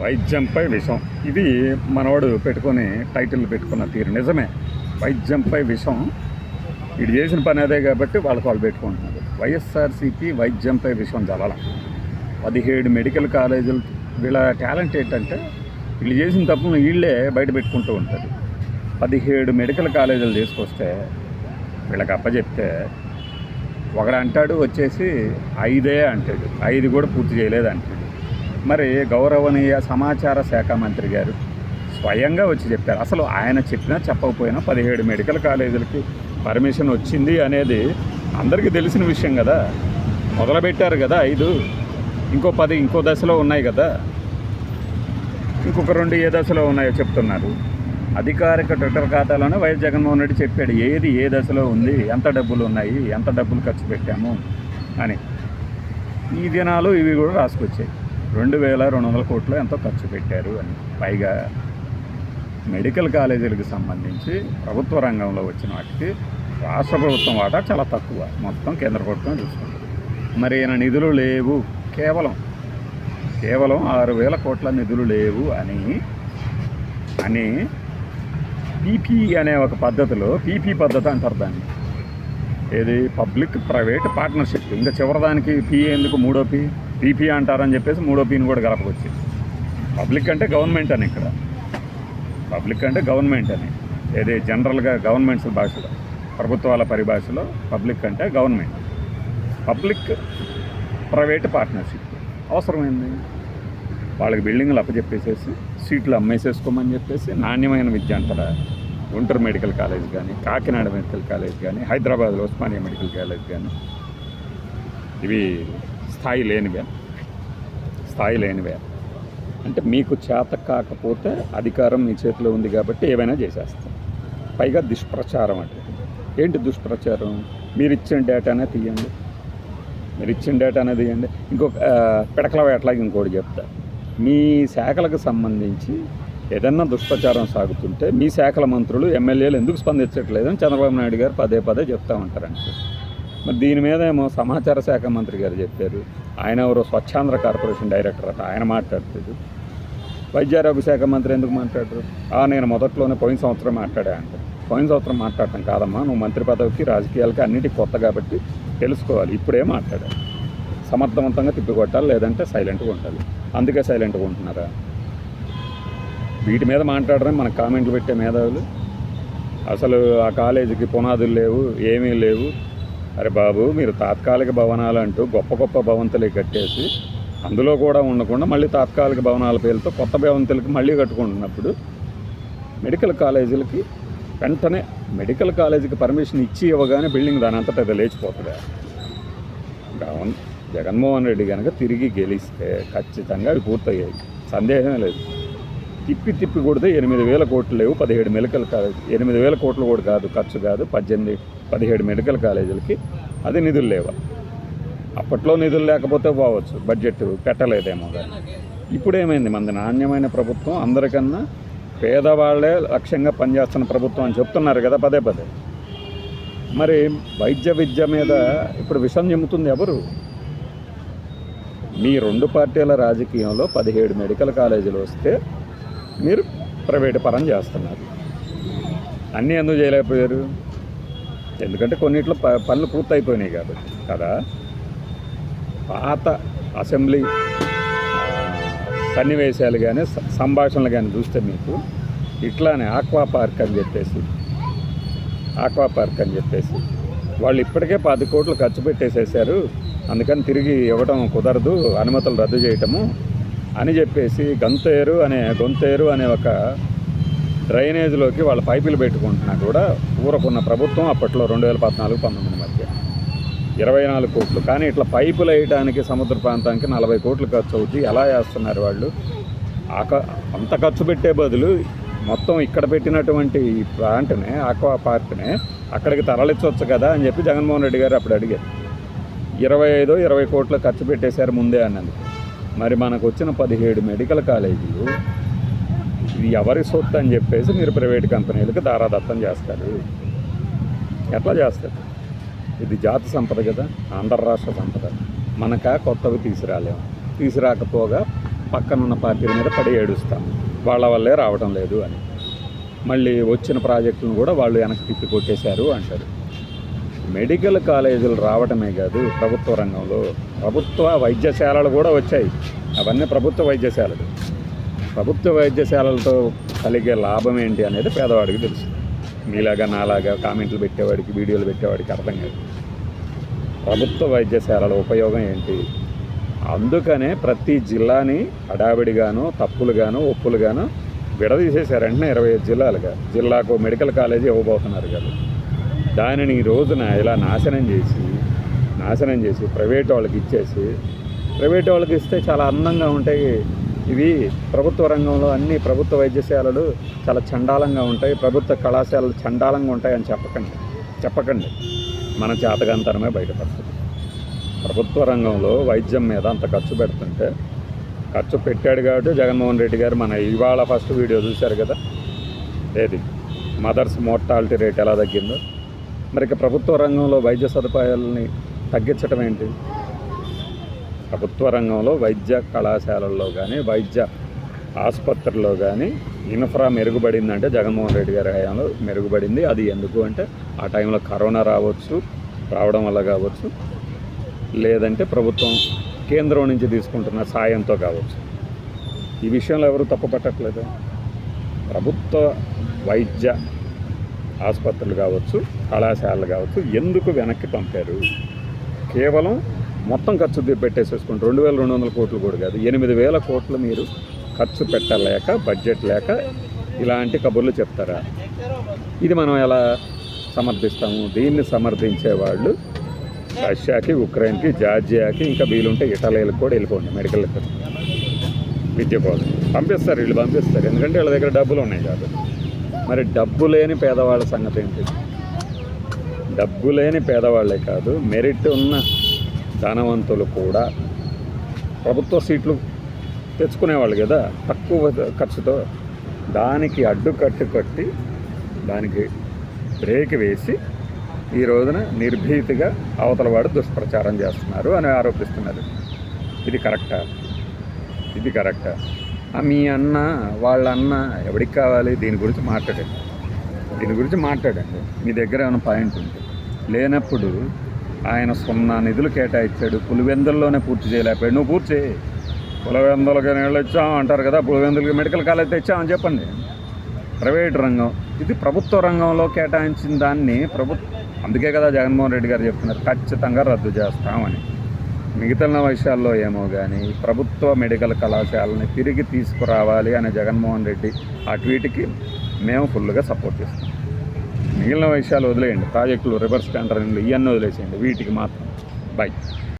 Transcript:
వైద్యంపై విషం. ఇది మనవాడు పెట్టుకొని టైటిల్ పెట్టుకున్న తీరు. నిజమే. వైద్యంపై విషం. ఇది చేసిన పని అదే కాబట్టి వాళ్ళకు వాళ్ళు పెట్టుకుంటున్నారు. వైఎస్ఆర్సీపీ వైద్యంపై విషం జలాల పదిహేడు మెడికల్ కాలేజీలు వీళ్ళ టాలెంట్ ఏంటంటే వీళ్ళు చేసిన తప్పును వీళ్ళే బయట పెట్టుకుంటూ ఉంటారు. పదిహేడు మెడికల్ కాలేజీలు తీసుకొస్తే వీళ్ళకి అప్పచెప్తే ఒకడు అంటాడు వచ్చేసి ఐదే అంటాడు. ఐదు కూడా పూర్తి చేయలేదు అంటాడు మరి గౌరవనీయ సమాచార శాఖ మంత్రి గారు స్వయంగా వచ్చి చెప్పారు. అసలు ఆయన చెప్పినా చెప్పకపోయినా పదిహేడు మెడికల్ కాలేజీలకి పర్మిషన్ వచ్చింది అనేది అందరికీ తెలిసిన విషయం కదా. మొదలుపెట్టారు కదా ఐదు ఇంకో పది ఇంకో దశలో ఉన్నాయి కదా. ఇంకొక రెండు ఏ దశలో ఉన్నాయో చెప్తున్నారు. అధికారిక ట్విట్టర్ ఖాతాలోనే వైఎస్ జగన్మోహన్ రెడ్డి చెప్పాడు ఏది ఏ దశలో ఉంది ఎంత డబ్బులు ఉన్నాయి ఎంత డబ్బులు ఖర్చు పెట్టాము అని. ఈ దినాలు ఇవి కూడా రాసుకొచ్చాయి. రెండు వేల రెండు వందల కోట్లు ఎంతో ఖర్చు పెట్టారు అని. పైగా మెడికల్ కాలేజీలకు సంబంధించి ప్రభుత్వ రంగంలో వచ్చిన వాటికి రాష్ట్ర ప్రభుత్వం వాటా చాలా తక్కువ. మొత్తం కేంద్ర ప్రభుత్వం చూసుకుంటుంది. మరి ఈయన నిధులు లేవు. కేవలం కేవలం ఆరు వేల కోట్ల నిధులు లేవు అని అని పీపీ అనే ఒక పద్ధతిలో పీపీ పద్ధతి అంటారు దాన్ని. ఏది? Public private partnership. ఇంకా చివరిదానికి పీ ఎందుకు మూడో పీ? పీపీ అంటారని చెప్పేసి మూడో పీని కూడా గలపకొచ్చింది పబ్లిక్ అంటే గవర్నమెంట్ అని ఇక్కడ. పబ్లిక్ అంటే గవర్నమెంట్ అని. ఏది జనరల్గా గవర్నమెంట్స్ భాషలో ప్రభుత్వాల పరిభాషలో పబ్లిక్ అంటే గవర్నమెంట్ పబ్లిక్ ప్రైవేట్ పార్ట్నర్షిప్ అవసరమైంది. వాళ్ళకి బిల్డింగ్లు అప్పచెప్పేసేసి సీట్లు అమ్మేసేసుకోమని చెప్పేసి నాణ్యమైన విద్య అంటారా గుంటూరు మెడికల్ కాలేజ్ కానీ కాకినాడ మెడికల్ కాలేజ్ కానీ హైదరాబాద్లో ఉస్మానియా మెడికల్ కాలేజ్ కానీ ఇవి స్థాయి లేనివే. స్థాయి లేనివే. అంటే మీకు చేత కాకపోతే అధికారం మీ చేతిలో ఉంది కాబట్టి ఏవైనా చేసేస్తాం. పైగా దుష్ప్రచారం అంటే. ఏంటి దుష్ప్రచారం? మీరు ఇచ్చిన డేటానే తీయండి. మీరు ఇచ్చిన డేటానే తీయండి. ఇంకొక పిడకల వేటలాగా ఇంకోటి చెప్తా. మీ శాఖలకు సంబంధించి ఏదన్నా దుష్ప్రచారం సాగుతుంటే మీ శాఖల మంత్రులు ఎమ్మెల్యేలు ఎందుకు స్పందించట్లేదని చంద్రబాబు నాయుడు గారు పదే పదే చెప్తా ఉంటారంటే మరి దీని మీద ఏమో సమాచార శాఖ మంత్రి గారు చెప్పారు. ఆయన ఎవరో స్వచ్ఛాంధ్ర కార్పొరేషన్ డైరెక్టర్ అట ఆయన మాట్లాడుతాడు. వైద్యారోగ్య శాఖ మంత్రి ఎందుకు మాట్లాడరు? ఆ నేను మొదట్లోనే పోయిన సంవత్సరం మాట్లాడా అంటే. పోయిన సంవత్సరం మాట్లాడటం కాదమ్మా నువ్వు మంత్రి పదవికి రాజకీయాలకి అన్నిటికీ కొత్త కాబట్టి తెలుసుకోవాలి. ఇప్పుడే మాట్లాడాలి సమర్థవంతంగా తిప్పికొట్టాలి లేదంటే సైలెంట్గా ఉండాలి. అందుకే సైలెంట్గా ఉంటున్నారా? వీటి మీద మాట్లాడడం మన కామెంట్లు పెట్టే మేధావులు. అసలు ఆ కాలేజీకి పునాదులు లేవు ఏమీ లేవు. అరే బాబు మీరు తాత్కాలిక భవనాలు అంటూ గొప్ప గొప్ప భవంతులు కట్టేసి అందులో కూడా ఉండకుండా మళ్ళీ తాత్కాలిక భవనాల పేరుతో కొత్త భవంతులకి మళ్ళీ కట్టుకుంటున్నప్పుడు మెడికల్ కాలేజీలకి వెంటనే మెడికల్ కాలేజీకి పర్మిషన్ ఇచ్చి ఇవ్వగానే బిల్డింగ్ దాని అంతటా అది లేచిపోతుంది. గవన్ జగన్మోహన్ రెడ్డి కనుక తిరిగి గెలిస్తే ఖచ్చితంగా అవి పూర్తయ్యాయి. సందేహమే లేదు. తిప్పి తిప్పి కొడితే ఎనిమిది వేల కోట్లు లేవు పదిహేడు మెడికల్ కాలేజ్ ఎనిమిది వేల కోట్లు కూడా కాదు ఖర్చు కాదు పద్దెనిమిది పదిహేడు మెడికల్ కాలేజీలకి అది నిధులు లేవా? అప్పట్లో నిధులు లేకపోతే పోవచ్చు బడ్జెట్ పెట్టలేదేమో కానీ ఇప్పుడు ఏమైంది? మనది నాణ్యమైన ప్రభుత్వం అందరికన్నా పేదవాళ్ళే లక్ష్యంగా పనిచేస్తున్న ప్రభుత్వం అని చెప్తున్నారు కదా పదే పదే. మరి వైద్య విద్య మీద ఇప్పుడు విషం చెమ్ముతుంది ఎవరు? మీ రెండు పార్టీల రాజకీయంలో పదిహేడు మెడికల్ కాలేజీలు వస్తే మీరు ప్రైవేట్ పరం చేస్తున్నారు. అన్నీ ఎందుకు చేయలేకపోయారు? ఎందుకంటే కొన్నిట్లో ప పనులు పూర్తయిపోయినాయి కాబట్టి కదా? పాత అసెంబ్లీ సన్నివేశాలు కానీ సంభాషణలు కానీ చూస్తే మీకు ఇట్లానే ఆక్వా పార్క్ అని చెప్పేసి ఆక్వా పార్క్ అని చెప్పేసి వాళ్ళు ఇప్పటికే పది కోట్లు ఖర్చు పెట్టేసేసారు అందుకని తిరిగి ఇవ్వడం కుదరదు అనుమతులు రద్దు చేయటము అని చెప్పేసి గంతేరు అనే గొంతేరు అనే ఒక డ్రైనేజ్లోకి వాళ్ళ పైపులు పెట్టుకుంటున్నా కూడా ఊరకున్న ప్రభుత్వం అప్పట్లో రెండు వేల పద్నాలుగు పంతొమ్మిది మధ్య ఇరవై నాలుగు కోట్లు. కానీ ఇట్లా పైపులు వేయడానికి సముద్ర ప్రాంతానికి నలభై కోట్లు ఖర్చు అవుతుంది ఎలా వేస్తున్నారు వాళ్ళు? ఆక అంత ఖర్చు పెట్టే బదులు మొత్తం ఇక్కడ పెట్టినటువంటి ఈ ప్లాంట్నే ఆక్వా పార్క్నే అక్కడికి తరలించవచ్చు కదా అని చెప్పి జగన్మోహన్ రెడ్డి గారు అప్పుడు అడిగారు. ఇరవై ఐదో ఇరవై కోట్లు ఖర్చు పెట్టేశారు ముందే అన్నందుకు. మరి మనకు వచ్చిన పదిహేడు మెడికల్ కాలేజీలు ఇది ఎవరి సొత్తు అని చెప్పేసి మీరు ప్రైవేట్ కంపెనీలకు దారాదత్తం చేస్తారు. ఎట్లా చేస్తారు? ఇది జాతి సంపద కదా ఆంధ్ర రాష్ట్ర సంపద. మనక కొత్తవి తీసుకురాలేము తీసుకురాకపోగా పక్కనున్న పార్టీల మీద పడి ఏడుస్తాం. వాళ్ళ వల్లే రావడం లేదు అని. మళ్ళీ వచ్చిన ప్రాజెక్టులను కూడా వాళ్ళు వెనక్కి తిప్పి కొట్టేశారు అంటారు. మెడికల్ కాలేజీలు రావటమే కాదు ప్రభుత్వ రంగంలో ప్రభుత్వ వైద్యశాలలు కూడా వచ్చాయి. అవన్నీ ప్రభుత్వ వైద్యశాలలు. ప్రభుత్వ వైద్యశాలలతో కలిగే లాభం ఏంటి అనేది పేదవాడికి తెలుసు. మీలాగా నాలాగా కామెంట్లు పెట్టేవాడికి వీడియోలు పెట్టేవాడికి అర్థం కాదు. ప్రభుత్వ వైద్యశాలల ఉపయోగం ఏంటి? అందుకనే ప్రతి జిల్లాని హడావిడిగాను తప్పులుగాను ఒప్పులుగాను విడదీసేశారు. వెంటనే ఇరవై ఐదు జిల్లాలుగా. జిల్లాకు మెడికల్ కాలేజీ ఇవ్వబోతున్నారు కదా. దానిని ఈ రోజున ఇలా నాశనం చేసి నాశనం చేసి ప్రైవేట్ వాళ్ళకి ఇచ్చేసి ప్రైవేట్ వాళ్ళకి ఇస్తే చాలా అందంగా ఉంటాయి. ఇవి ప్రభుత్వ రంగంలో అన్ని ప్రభుత్వ వైద్యశాలలు చాలా చండాలంగా ఉంటాయి. ప్రభుత్వ కళాశాలలు చండాలంగా ఉంటాయని చెప్పకండి. చెప్పకండి. మన చేతకంతరమే బయటపడుతుంది. ప్రభుత్వ రంగంలో వైద్యం మీద అంత ఖర్చు పెడుతుంటే ఖర్చు పెట్టాడు కాబట్టి జగన్మోహన్ రెడ్డి గారు మన ఇవాళ ఫస్ట్ వీడియో చూశారు కదా? ఏది? మదర్స్ మోర్టాలిటీ రేట్ ఎలా తగ్గిందో? మరి ప్రభుత్వ రంగంలో వైద్య సదుపాయాలని తగ్గించడం ఏంటి? ప్రభుత్వ రంగంలో వైద్య కళాశాలల్లో కానీ వైద్య ఆసుపత్రుల్లో కానీ ఇన్ఫ్రా మెరుగుపడిందంటే జగన్మోహన్ రెడ్డి గారి హయాంలో మెరుగుపడింది. అది ఎందుకు అంటే ఆ టైంలో కరోనా రావచ్చు రావడం వల్ల కావచ్చు లేదంటే ప్రభుత్వం కేంద్రం నుంచి తీసుకుంటున్న సాయంతో కావచ్చు. ఈ విషయంలో ఎవరు తప్పు పట్టట్లేదు? ప్రభుత్వ వైద్య ఆసుపత్రులు కావచ్చు కళాశాలలు కావచ్చు ఎందుకు వెనక్కి పంపారు? కేవలం మొత్తం ఖర్చు ది- రెండు వేల రెండు వందల కోట్లు కూడా కాదు. ఎనిమిది వేల కోట్లు మీరు ఖర్చు పెట్టలేక బడ్జెట్ లేక ఇలాంటి కబుర్లు చెప్తారా? ఇది మనం ఎలా సమర్థిస్తాము? దీన్ని సమర్థించే వాళ్ళు రష్యాకి ఉక్రెయిన్కి జార్జియాకి ఇంకా వీలుంటే ఇటలీలకు కూడా వెళ్ళిపోండి మెడికల్ విద్య కోసం. పంపిస్తారు వీళ్ళు పంపిస్తారు. ఎందుకంటే వీళ్ళ దగ్గర డబ్బులు ఉన్నాయి కాబట్టి. మరి డబ్బు లేని పేదవాళ్ళ సంగతి ఏంటి? డబ్బు లేని పేదవాళ్ళే కాదు మెరిట్ ఉన్న ధనవంతులు కూడా ప్రభుత్వ సీట్లు తెచ్చుకునేవాళ్ళు కదా తక్కువ ఖర్చుతో దానికి అడ్డుకట్టు కట్టి దానికి బ్రేక్ వేసి ఈ రోజున నిర్భీతిగా అవతల వాడు దుష్ప్రచారం చేస్తున్నారు అని ఆరోపిస్తున్నారు. ఇది కరెక్టా? ఇది కరెక్టా? మీ అన్న వాళ్ళ అన్న ఎవరికి కావాలి? దీని గురించి మాట్లాడండి. దీని గురించి మాట్లాడండి. మీ దగ్గర ఏమైనా పాయింట్ ఉంది లేనప్పుడు ఆయన సున్నా నిధులు కేటాయించాడు పులివెందుల్లోనే పూర్తి చేయలేకపోయాడు. నువ్వు పూర్తి చేయి. పులివెందులకి నీళ్ళు ఇచ్చాం అంటారు కదా పులివెందులకి మెడికల్ కాలేజ్ తెచ్చామని చెప్పండి. ప్రైవేట్ రంగం. ఇది ప్రభుత్వ రంగంలో కేటాయించిన దాన్ని ప్రభుత్వ అందుకే కదా జగన్మోహన్ రెడ్డి గారు చెప్తున్నారు. ఖచ్చితంగా రద్దు చేస్తామని. మిగతా విషయాల్లో ఏమో కానీ ప్రభుత్వ మెడికల్ కళాశాలని తిరిగి తీసుకురావాలి అనే జగన్మోహన్ రెడ్డి ఆ ట్వీట్కి మేము ఫుల్గా సపోర్ట్ చేస్తాం మిగిలిన విషయాలు వదిలేయండి. ప్రాజెక్టులు రివర్స్ టెండరింగ్లు ఇవన్నీ వదిలేసేయండి. వీటికి మాత్రం. బై.